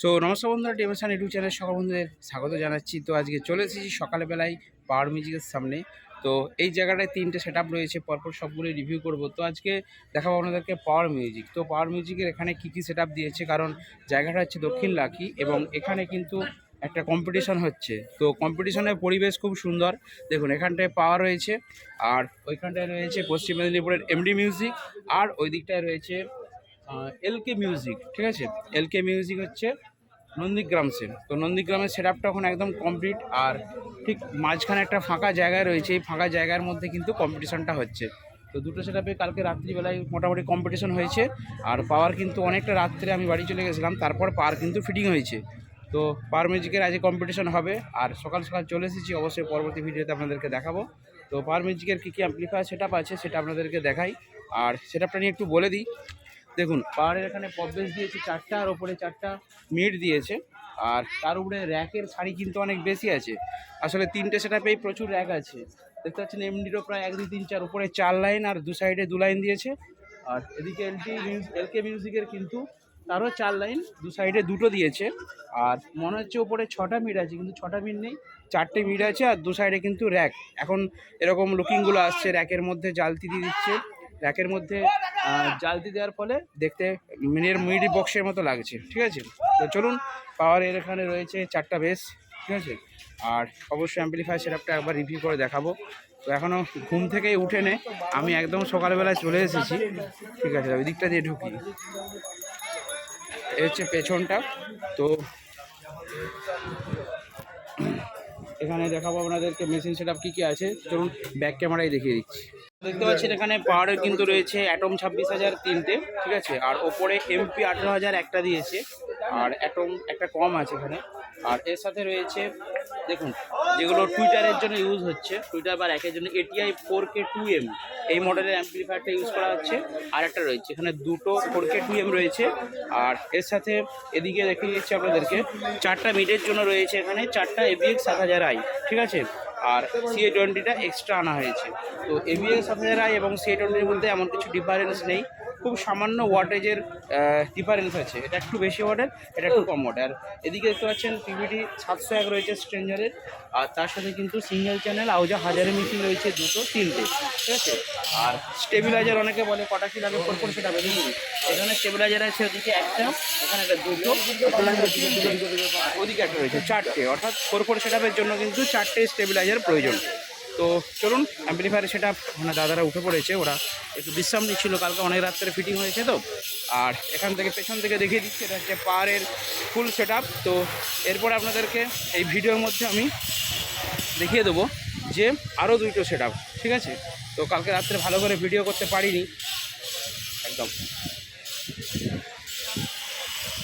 So নমস্কার বন্ধুরা টেবিলসান YouTube channel সকল বন্ধুদের স্বাগত জানাচ্ছি। তো আজকে চলে এসেছি সকালবেলায় পাওয়ার মিউজিকের সামনে। তো এই জায়গাটায় তিনটে সেট রয়েছে, পরপর সবগুলো রিভিউ করব। তো আজকে দেখাবো আপনাদেরকে পাওয়ার মিউজিক তো পাওয়ার মিউজিকের এখানে কী কী সেট দিয়েছে? কারণ জায়গাটা হচ্ছে দক্ষিণ লাকি এবং এখানে কিন্তু একটা কম্পিটিশন হচ্ছে। তো কম্পিটিশনের পরিবেশ খুব সুন্দর। দেখুন, এখানটায় পাওয়ার রয়েছে। আর ওইখানটায় রয়েছে পশ্চিম মেদিনীপুরের এমডি মিউজিক আর ওই দিকটায় রয়েছে এলকে মিউজিক ঠিক আছে? এলকে মিউজিক হচ্ছে নন্দীগ্রাম সেন তো নন্দীগ্রামের সেট আপটা এখন একদম কমপ্লিট আর ঠিক মাঝখানে একটা ফাঁকা জায়গায় রয়েছে। এই ফাঁকা জায়গার মধ্যে কিন্তু কম্পিটিশনটা হচ্ছে। তো দুটো সেট আপে কালকে রাত্রিবেলায় মোটামুটি কম্পিটিশন হয়েছে। আর পাওয়ার কিন্তু অনেকটা রাত্রে আমি বাড়ি চলে গেছিলাম। তারপর পাওয়ার কিন্তু ফিটিং হয়েছে। তো পাওয়ার মিউজিকের আজকে কম্পিটিশন হবে। আর সকাল সকাল চলে এসেছি। অবশ্যই পরবর্তী ভিডিওতে আপনাদেরকে দেখাবো। তো পাওয়ার মিউজিকের কী কী অ্যাম্পলিফায়ার সেট আছে সেটা আপনাদেরকে দেখাই। আর সেটআপটা নিয়ে একটু বলে দিই। দেখুন, পাহাড়ের এখানে পববেস দিয়েছে, চারটা আর ওপরে চারটা মিট দিয়েছে। আর তার উপরে র্যাকের শাড়ি কিন্তু অনেক বেশি আছে। আসলে তিনটে সেটাপেই প্রচুর র্যাক আছে। দেখতে পাচ্ছেন, এমডিরও প্রায় এক, দুই, তিন, চার, উপরে চার লাইন আর দু সাইডে দু লাইন দিয়েছে। আর এদিকে এলটি এলকে মিউজিকের কিন্তু তারও চার লাইন দু সাইডে দুটো দিয়েছে। আর মনে হচ্ছে ওপরে ছটা মিট আছে, কিন্তু ছটা মিট নেই, চারটে মিট আছে আর দু সাইডে কিন্তু র্যাক। এখন এরকম লুকিংগুলো আসছে, র্যাকের মধ্যে জালতি দিয়ে দিচ্ছে। র্যাকের মধ্যে জালতি দেওয়ার ফলে দেখতে মিনির মিডি বক্সের মতো লাগছে ঠিক আছে? তো চলুন পাওয়ারের এখানে রয়েছে চারটা বেস ঠিক আছে? আর অবশ্যই অ্যাম্পলিফায়ার সেটআপটা একবার রিভিউ করে দেখাবো। তো এখনও ঘুম থেকেই উঠে নে আমি একদম সকালবেলায় চলে এসেছি ঠিক আছে? ওই দিকটা দিয়ে ঢুকি। এ হচ্ছে পেছনটা তো এখানে দেখাবো আপনাদেরকে মেশিন সেটআপ কী কী আছে। চলুন ব্যাক ক্যামেরায় দেখিয়ে দিচ্ছি। দেখতে পাচ্ছেন এখানে পাওয়ারের কিন্তু রয়েছে অ্যাটম ছাব্বিশ হাজার তিনটে, ঠিক আছে? আর ওপরে এমপি আঠেরো হাজার একটা দিয়েছে, আর অ্যাটম একটা কম আছে এখানে। আর এর সাথে রয়েছে, দেখুন, যেগুলো টুইটারের জন্য ইউজ হচ্ছে টুইটার বা একের জন্য ATI four K two M এই মডেলের অ্যাম্পলিফায়ারটা ইউজ করা হচ্ছে। আর একটা রয়েছে, এখানে দুটো ফোর কে টু এম রয়েছে। আর এর সাথে এদিকে দেখে দিচ্ছি আপনাদেরকে, চারটা মিডের জন্য রয়েছে এখানে, চারটা এবিএক্স সাত হাজার আই ঠিক আছে? আর সিএ টোয়েন্টিটা এক্সট্রা আনা হয়েছে। তো হাজার আই এবং সিএ টোয়েন্টির মধ্যে এমন কিছু ডিফারেন্স নেই। খুব সামান্য ওয়াটেজের ডিফারেন্স আছে। এটা একটু বেশি ওয়াটের এটা একটু কম ওয়াট আর এদিকে দেখতে পাচ্ছেন টিভিটি সাতশো এক রয়েছে স্ট্রেঞ্জারের আর তার সাথে কিন্তু সিঙ্গেল চ্যানেল আউজা হাজারে মেশিন রয়েছে দুটো, তিনটে। ঠিক আছে? আর স্টেবিলাইজার অনেকে বলে, কটা কি লাগে? ফোর সেটা দেখুন এখানে স্টেবিলাইজার আছে ওদিকে একটা, এখানে একটা দুটো ওদিকে একটা রয়েছে চারটে। অর্থাৎ ফোর ফোর জন্য কিন্তু চারটে স্টেবিলাইজার প্রয়োজন। তো চলুন অ্যাম্পলিফায়ার সেটা মানে দাদারা উঠে পড়েছে, ওরা একটু বিশ্রাম নিচ্ছিল, কালকে অনেক রাত্রে ফিটিং হয়েছে তো। আর এখান থেকে পেছন থেকে দেখিয়ে দিচ্ছি, এটা হচ্ছে পাহাড়ের ফুল সেট তো এরপর আপনাদেরকে এই ভিডিওর মধ্যে আমি দেখিয়ে দেবো যে আরও দুটো সেট ঠিক আছে? তো কালকে রাত্রে ভালো করে ভিডিও করতে পারিনি। একদম।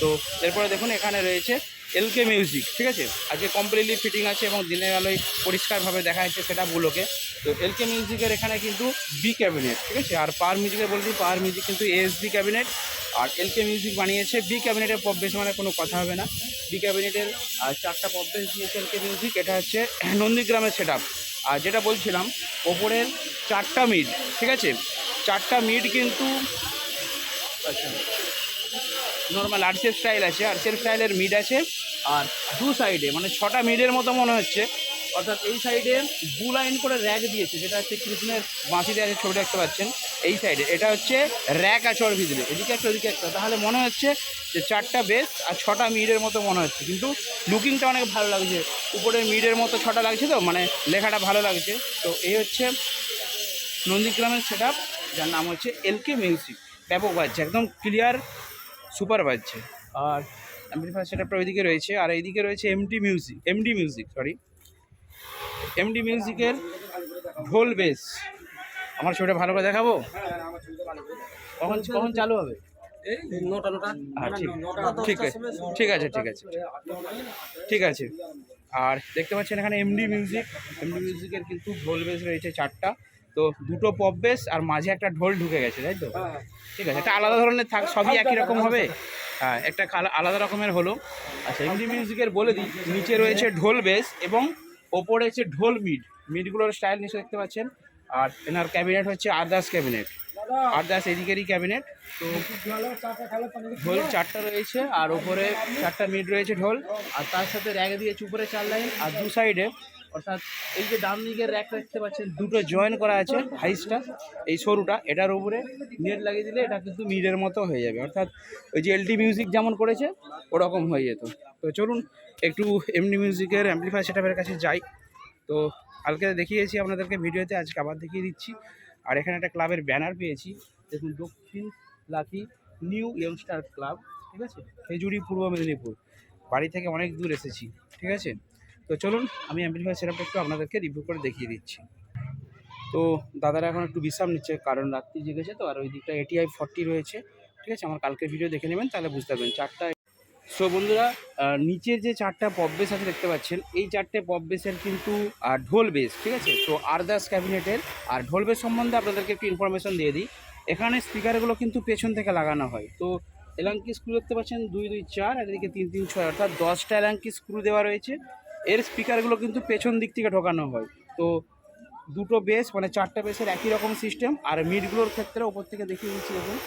তো এরপরে দেখুন, এখানে রয়েছে এলকে মিউজিক ঠিক আছে? আজকে কমপ্লিটলি ফিটিং আছে এবং দিনের আলোয় পরিষ্কারভাবে দেখা যাচ্ছে সেটাগুলোকে তো এলকে মিউজিকের এখানে কিন্তু বি ক্যাবিনেট ঠিক আছে? আর পাওয়ার মিউজিকের বলছি পাওয়ার মিউজিক কিন্তু এএসবি ক্যাবিনেট আর এলকে মিউজিক বানিয়েছে বি ক্যাবিনেটের পপ বেস মানে কোনো কথা হবে না। বি ক্যাবিনেটের চারটা পপ বেস দিয়েছে এলকে মিউজিক এটা হচ্ছে নন্দীগ্রামের সেট আর যেটা বলছিলাম, ওপরের চারটা মিড ঠিক আছে? চারটা মিড কিন্তু আচ্ছা নর্মাল আর্টসের স্টাইল আছে। আর্টসের স্টাইলের মিড আছে। আর দু সাইডে মানে ছটা মিডের মতো মনে হচ্ছে। অর্থাৎ এই সাইডে দু লাইন করে র্যাক দিয়েছে, যেটা হচ্ছে কৃষ্ণের বাঁশিতে আছে ছবি দেখতে পাচ্ছেন। এই সাইডে এটা হচ্ছে র্যাক আছে ওর ভিতরে। এদিকে একটা, ওদিকে একটা। তাহলে মনে হচ্ছে যে চারটা বেস আর ছটা মিডের মতো মনে হচ্ছে। কিন্তু লুকিংটা অনেক ভালো লাগছে। উপরের মিডের মতো ছটা লাগছে তো মানে লেখাটা ভালো লাগছে। তো এই হচ্ছে নন্দীগ্রামের সেট যার নাম হচ্ছে এলকে মিউজিক ব্যাপক বাজছে, একদম ক্লিয়ার সুপার বাজছে। আর অ্যাম্পলিফায়ার সেটআপটা ওইদিকে রয়েছে আর এইদিকে রয়েছে MD music MD music sorry MD মিউজিকের ঢোল বেস আমার ছবিটা ভালো করে দেখাবো? কখন কখন চালু হবে? হ্যাঁ, ঠিক ঠিক আছে ঠিক আছে ঠিক আছে। ঠিক আছে। আর দেখতে পাচ্ছেন এখানে এমডি মিউজিক এমডি মিউজিকের কিন্তু ঢোল বেস রয়েছে চারটা। তো দুটো পপ বেস আর মাঝে একটা ঢোল ঢুকে গেছে তাই তো? ঠিক আছে একটা আলাদা ধরনের থাক সবই একই রকম হবে? হ্যাঁ একটা আলাদা রকমের হলো। আচ্ছা এমডি মিউজিকের বলে দিই, নিচে রয়েছে ঢোল বেস এবং ওপরে হচ্ছে ঢোল মিড। মিডগুলোর স্টাইল নিচে দেখতে পাচ্ছেন। আর এনার ক্যাবিনেট হচ্ছে আদার্স ক্যাবিনেট আর দাস এদিকেরই ক্যাবিনেট তো ঢোল চারটা রয়েছে, আর ওপরে চারটা মিড রয়েছে ঢোল। আর তার সাথে র্যাক দিয়েছে উপরে চার লাইন আর দু সাইডে অর্থাৎ এই যে ডান দিকের র্যাক দেখতে পাচ্ছেন, দুটো জয়েন করা আছে হাইসটা এই সরুটা, এটার উপরে নেট লাগিয়ে দিলে এটা কিন্তু মিডের মতো হয়ে যাবে। অর্থাৎ ওই যে এলটি মিউজিক যেমন করেছে, ওরকম হয়ে যেত। তো চলুন একটু এমনি মিউজিকের অ্যাম্পলিফায়ার সেটাপের কাছে যাই। তো কালকে দেখিয়েছি আপনাদেরকে ভিডিওতে, আজকে আবার দেখিয়ে দিচ্ছি। আর এখানে একটা ক্লাবের ব্যানার পেয়েছি। দেখুন, দক্ষিণ লাকি নিউ ইয়ংস্টার ক্লাব ঠিক আছে? খেজুরি পূর্ব মেদিনীপুর। বাড়ি থেকে অনেক দূর এসেছি, ঠিক আছে? তো চলুন, আমি অ্যাম্পলিফায়ার সেটআপটা একটু আপনাদেরকে রিভিউ করে দেখিয়ে দিচ্ছি। তো দাদারা এখন একটু বিশ্রাম নিচ্ছে, কারণ রাত্রি জেগেছে তো, আর ওই দিকটা এটিআই ফর্টি রয়েছে, ঠিক আছে? আমার কালকের ভিডিও দেখে নেবেন, তাহলে বুঝতে পারবেন। চারটা সো বন্ধুরা নিচের যে চারটা পপ বেস আছে দেখতে পাচ্ছেন, এই চারটে পপ বেসের কিন্তু ঢোল বেস ঠিক আছে? তো আরদাস ক্যাবিনেটের আর ঢোল বেস সম্বন্ধে আপনাদেরকে একটু ইনফরমেশন দিয়ে দিই। এখানে স্পিকারগুলো কিন্তু পেছন থেকে লাগানো হয়। তো এলাঙ্কি স্ক্রু দেখতে পাচ্ছেন, দুই দুই, চার, আর এদিকে তিন তিন, ছয়, অর্থাৎ দশটা এলাঙ্কি স্ক্রু দেওয়া রয়েছে। এর স্পিকারগুলো কিন্তু পেছন দিক থেকে ঢোকানো হয়। তো দুটো বেস মানে চারটা বেসের একই রকম সিস্টেম আর মিটগুলোর ক্ষেত্রে ওপর থেকে দেখিয়ে দিচ্ছি দেখুন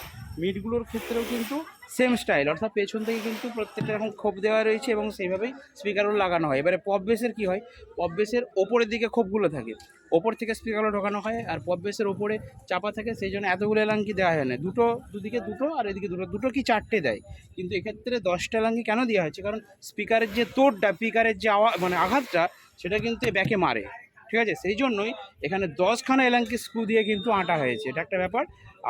মিটগুলোর ক্ষেত্রেও কিন্তু সেম স্টাইল অর্থাৎ পেছন থেকে কিন্তু প্রত্যেকটা এরকম খোপ দেওয়া রয়েছে এবং সেইভাবেই স্পিকারগুলো লাগানো হয়। এবারে পপ বেসের কী হয়? পপ বেসের ওপরের দিকে খোপগুলো থাকে, ওপর থেকে স্পিকারও ঢোকানো হয়, আর পপ বেসের ওপরে চাপা থাকে, সেই জন্য এতগুলো এলাঙ্কি দেওয়া হয় না। দুটো, দুদিকে দুটো আর এদিকে দুটো দুটো কি চারটে দেয়? কিন্তু এক্ষেত্রে দশটা এলাঙ্কি কেন দেওয়া হয়েছে? কারণ স্পিকারের যে তোড়টা স্পিকারের যে আওয়া মানে আঘাতটা, সেটা কিন্তু ব্যাকে মারে। ঠিক আছে? সেই জন্যই এখানে দশখানা এলাঙ্কি স্ক্রু দিয়ে কিন্তু আটা হয়েছে। এটা একটা ব্যাপার।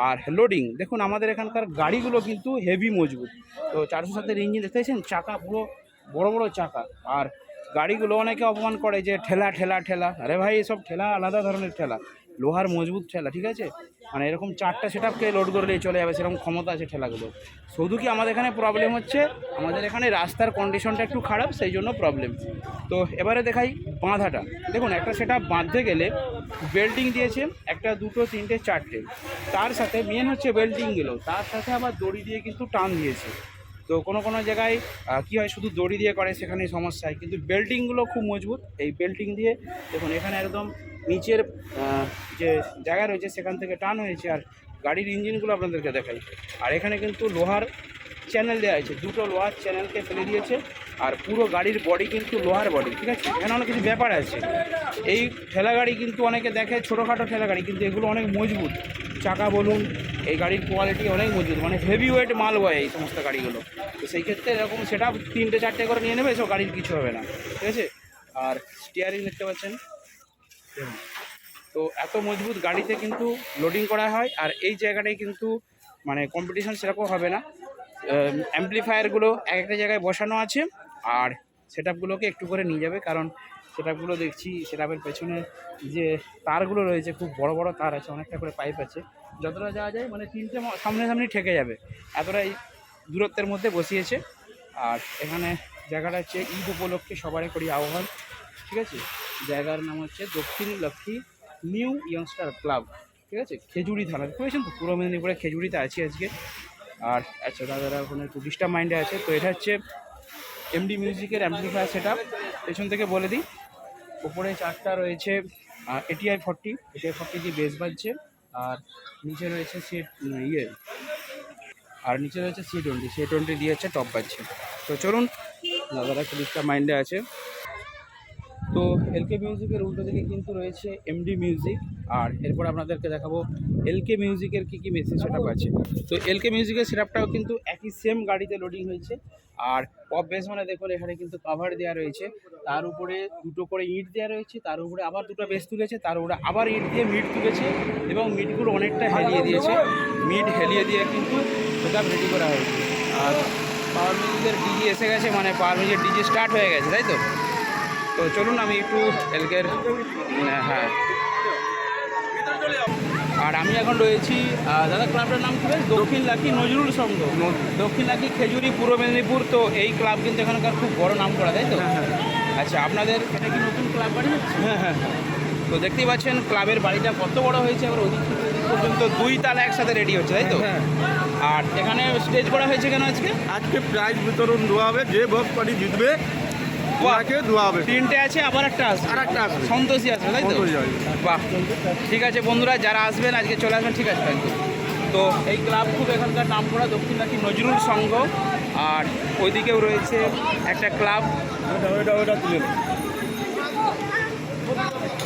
আর লোডিং দেখুন আমাদের এখানকার গাড়িগুলো কিন্তু হেভি মজবুত। তো চারশো সাতের ইঞ্জিন দেখতে চাকা পুরো বড় বড় চাকা। আর গাড়িগুলো অনেকে অপমান করে যে ঠেলা ঠেলা ঠেলা। আরে ভাই, এসব ঠেলা আলাদা ধরনের ঠেলা। লোহার মজবুত ঠেলা, ঠিক আছে? মানে এরকম চারটা সেট আপকে লোড করলেই চলে যাবে, সেরকম ক্ষমতা আছে ঠেলাগুলো শুধু কি আমাদের এখানে প্রবলেম হচ্ছে? আমাদের এখানে রাস্তার কন্ডিশনটা একটু খারাপ, সেই জন্য প্রবলেম তো এবারে দেখাই বাঁধাটা। দেখুন, একটা সেট বাঁধতে গেলে বেল্টিং দিয়েছে একটা, দুটো, তিনটে, চারটে। তার সাথে মেন হচ্ছে বেল্টিংগুলো তার সাথে আবার দড়ি দিয়ে কিন্তু টান দিয়েছে। তো কোনো কোনো জায়গায় কী হয়, শুধু দড়ি দিয়ে করে সেখানে সমস্যা হয় কিন্তু বেল্টিংগুলো খুব মজবুত। এই বেল্টিং দিয়ে দেখুন, এখানে একদম নিচের যে জায়গা রয়েছে, সেখান থেকে টান হয়েছে, আর গাড়ির ইঞ্জিনগুলো আপনাদেরকে দেখাই। আর এখানে কিন্তু লোহার চ্যানেল দেওয়া হয়েছে। দুটো লোহার চ্যানেলকে ফেলে দিয়েছে, আর পুরো গাড়ির বডি কিন্তু লোহার বডি ঠিক আছে? এখানে অনেক কিছু ব্যাপার আছে। এই ঠেলা গাড়ি কিন্তু অনেকে দেখে, ছোটোখাটো ঠেলা গাড়ি কিন্তু এগুলো অনেক মজবুত। চাকা বলুন, এই গাড়ির কোয়ালিটি অনেক মজবুত মানে হেভি ওয়েট মাল বয় এই সমস্ত গাড়িগুলো। তো সেই ক্ষেত্রে এরকম সেটা তিনটে চারটে করে নিয়ে নেবে, এসব গাড়ির কিছু হবে না, ঠিক আছে? আর স্টিয়ারিং দেখতে পাচ্ছেন? তো এত মজবুত গাড়িতে কিন্তু লোডিং করা হয়, আর এই জায়গাটায় কিন্তু মানে কম্পিটিশন সেরকম হবে না। অ্যাম্পলিফায়ারগুলো এক একটা জায়গায় বসানো আছে, আর সেট আপগুলোকে একটু করে নিয়ে যাবে, কারণ সেট আপগুলো দেখছি সেট আপের পেছনে যে তারগুলো রয়েছে, খুব বড় বড় তার আছে, অনেকটা করে পাইপ আছে। যতটা যাওয়া যায় মানে তিনটে সামনাসামনি ঠেকে যাবে। এতটাই দূরত্বের মধ্যে বসিয়েছে। আর এখানে জায়গাটা হচ্ছে ঈদ উপলক্ষে সবারই করি আহ্বান, ঠিক আছে? জায়গার নাম হচ্ছে দক্ষিণ লক্ষ্মী নিউ ইয়ংস্টার ক্লাব, ঠিক আছে? খেজুরি থানা বুঝেছেন তো? পূর্ব মেদিনীপুরে খেজুরিতে আছি আজকে। আর আচ্ছা দাদারা ওখানে একটু ডিস্টার্ব মাইন্ডে আছে। তো এটা হচ্ছে এমডি মিউজিকের অ্যাম্পলিফায়ার সেট আপ পেছন থেকে বলে দিই ওপরে চারটা রয়েছে এটিআই ফর্টি এটিআই ফর্টি দিয়ে বেস বাজছে, আর নিচে রয়েছে সি ইয়ে আর নিচে রয়েছে সি টোয়েন্টি সি টোয়েন্টি দিয়ে হচ্ছে টপ বাজছে। তো চলুন, দাদারা একটা মাইন্ডে আছে। তো এলকে মিউজিকের উল্টো দিকে কিন্তু রয়েছে এমডি মিউজিক আর এরপর আপনাদেরকে দেখাবো এলকে মিউজিকের কী কী মেশিন সেট আছে তো এলকে মিউজিকের সেটআপটাও কিন্তু একই সেম গাড়িতে লোডিং হয়েছে, আর পপ বেস মানে দেখুন এখানে কিন্তু কাভার দেওয়া রয়েছে। তার উপরে দুটো করে ইট দেওয়া রয়েছে, তার উপরে আবার দুটো বেস তুলেছে, তার উপরে আবার ইট দিয়ে মিট তুলেছে এবং মিটগুলো অনেকটা হেলিয়ে দিয়েছে। মিট হেলিয়ে দিয়ে কিন্তু সেটা রেডি করা হয়েছে। আর পাওয়ার মিউজিকের ডিজি এসে গেছে মানে পাওয়ার মিউজিকের ডিজি স্টার্ট হয়ে গেছে, তাই তো? তো চলুন আমি একটু এলকের হ্যাঁ। আর আমি এখন রয়েছি দাদা ক্লাবটার নাম কি দক্ষিণ লাকি নজরুল সংঘ। দক্ষিণ লাকি খেজুরি পূর্ব মেদিনীপুর তো এই ক্লাব কিন্তু এখানকার খুব বড় নাম করা তাই তো? আচ্ছা আপনাদের এটা কি নতুন ক্লাব বাড়ি হ্যাঁ হ্যাঁ। তো দেখতেই পাচ্ছেন ক্লাবের বাড়িটা কত বড় হয়েছে আবার ওদিক পর্যন্ত দুই তালা একসাথে রেডি হচ্ছে তাই তো? হ্যাঁ। আর এখানে স্টেজ করা হয়েছে কেন আজকে? আজকে প্রাইজ বিতরণ দেওয়া হবে যে বক্স পার্টি জিতবে ওনাকে দেওয়া হবে। তিনটে আছে আবার একটা আসবে। আর একটা আসবে। সন্তোষী আসবে তাই তো? বাহ। ঠিক আছে বন্ধুরা যারা আসবেন আজকে চলে আসবেন ঠিক আছে থ্যাংক তো এই ক্লাব খুব এখানকার নাম করা দক্ষিণ নাকি নজরুল সংঘ আর ওইদিকেও রয়েছে একটা ক্লাব।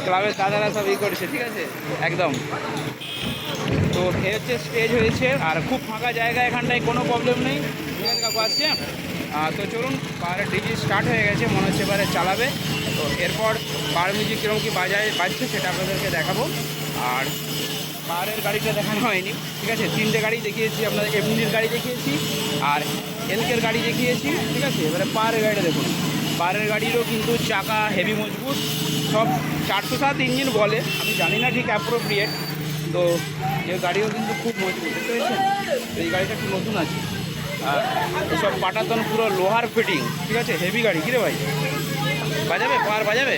ক্লাবের দাদারা সব ই করেছে ঠিক আছে? একদম। তো এ হচ্ছে স্টেজ হয়েছে আর খুব ফাঁকা জায়গা এখানটায় কোনো প্রবলেম নেই। আসছে? তো চলুন, পাহাড়ের ডিজি স্টার্ট হয়ে গেছে, মনে হচ্ছে এবারে চালাবে। তো এরপর পাহাড় মিউজিক কীরকম কী বাজায়, বাজছে সেটা আপনাদেরকে দেখাবো। আর পাহাড়ের গাড়িটা দেখানো হয়নি, ঠিক আছে? তিনটে গাড়ি দেখিয়েছি আপনাদের এমনির গাড়ি দেখিয়েছি, আর এলকের গাড়ি দেখিয়েছি, ঠিক আছে? এবারে পাহাড়ের গাড়িটা দেখুন। পাহাড়ের গাড়িরও কিন্তু চাকা হেভি মজবুত, সব চারশো সাত ইঞ্জিন বলে, আমি জানি না ঠিক অ্যাপ্রোপ্রিয়েট তো এই গাড়িও কিন্তু খুব মজবুত বুঝতে এই গাড়িটা একটু নতুন আছে। আর এসব পাটাতন পুরো লোহার ফিটিং ঠিক আছে? হেভি গাড়ি কিরে ভাই? বাজাবে? পাহাড় বাজাবে?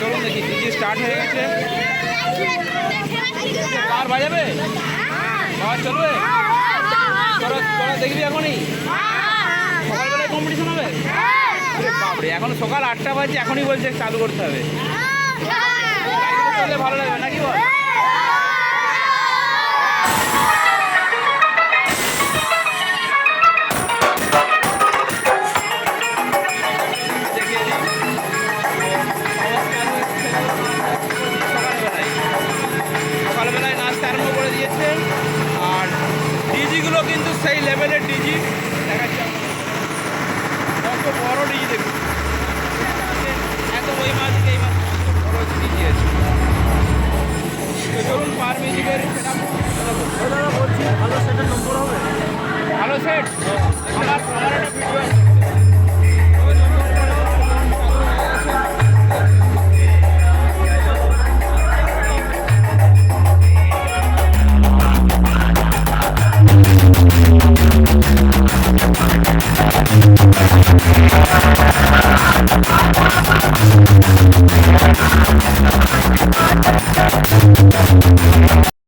চলুন দেখি ডিজি স্টার্ট হয়ে গেছে। পাহাড় বাজাবে? পাহাড় চলবে? তোরা দেখবি এখনই। সকালবেলায় কম্পিটিশন হবে? বাপরে এখন সকাল আটটা বাজে এখনই বলছে চালু করতে হবে। গাড়িগুলো ভালো লাগবে নাকি বল?